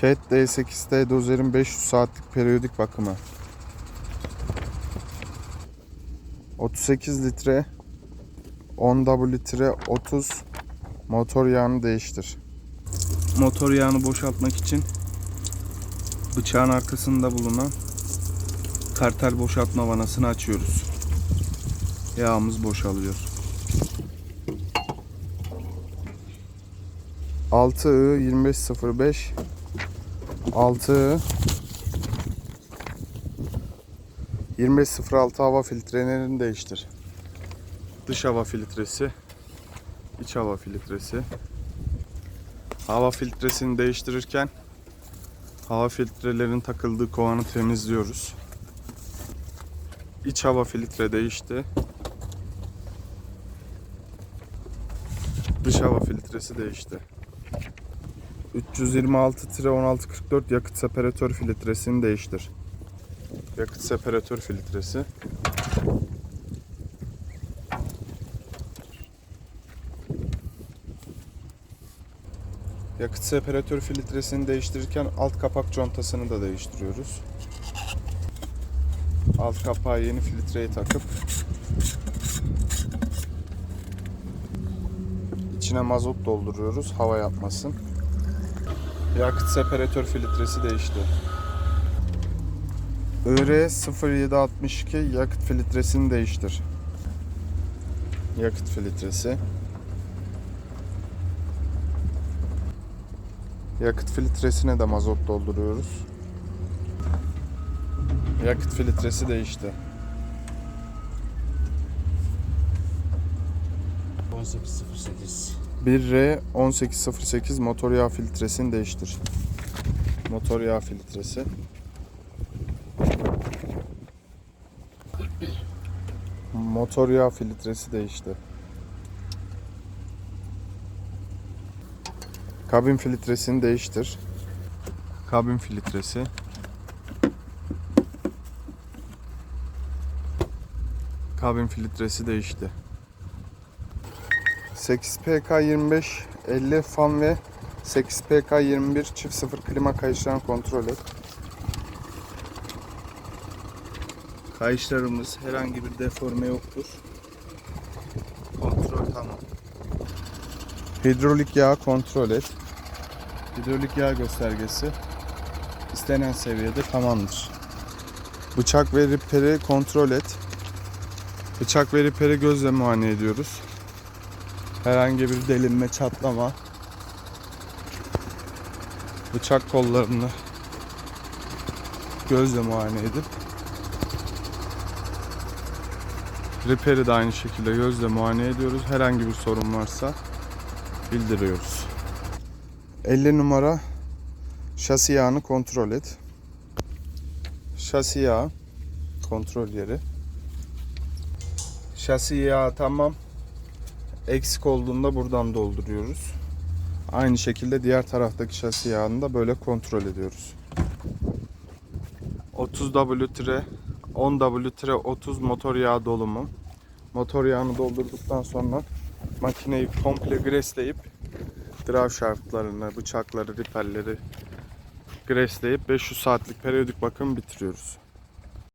Cat D8T dozerin 500 saatlik periyodik bakımı. 38 litre 10 litre 30 motor yağını değiştir. Motor yağını boşaltmak için bıçağın arkasında bulunan kartel boşaltma vanasını açıyoruz. Yağımız boşalıyor. 6 I 2505 6 I 2506 hava filtrelerini değiştir. Dış hava filtresi, iç hava filtresi. Hava filtresini değiştirirken hava filtrelerinin takıldığı kovanı temizliyoruz. İç hava filtre değişti. Dış hava filtresi değişti. 326-1644 yakıt separatör filtresini değiştir. Yakıt separatör filtresi. Yakıt separatör filtresini değiştirirken alt kapak contasını da değiştiriyoruz. Alt kapağı yeni filtreyi takıp içine mazot dolduruyoruz hava yapmasın. Yakıt separatör filtresi değişti. IR 0762 yakıt filtresini değiştir. Yakıt filtresi. Yakıt filtresine de mazot dolduruyoruz. Yakıt filtresi değişti. 1808. 1R 1808 motor yağ filtresini değiştir. Motor yağ filtresi. Motor yağ filtresi değişti. Kabin filtresini değiştir. Kabin filtresi. Kabin filtresi değişti. 8PK25 50 fan ve 8PK21 çift sıfır klima kayışlarını kontrol et. Kayışlarımız herhangi bir deforme yoktur. Kontrol tamam. Hidrolik yağ kontrol et. Hidrolik yağ göstergesi istenen seviyede tamamdır. Bıçak ve riperi kontrol et. Bıçak ve riperi gözle muayene ediyoruz herhangi bir delinme, çatlama, bıçak kollarını gözle muayene edip Repair'i de aynı şekilde gözle muayene ediyoruz. Herhangi bir sorun varsa bildiriyoruz. 50 numara şasi yağını kontrol et. Şasi yağı kontrol yeri. Şasi yağı tamam eksik olduğunda buradan dolduruyoruz. Aynı şekilde diğer taraftaki şasi yağını da böyle kontrol ediyoruz. 30W 10W 30 motor yağı dolumu. Motor yağını doldurduktan sonra makineyi komple gresleyip drive shaftlarını, bıçakları, riperleri gresleyip 500 saatlik periyodik bakım bitiriyoruz.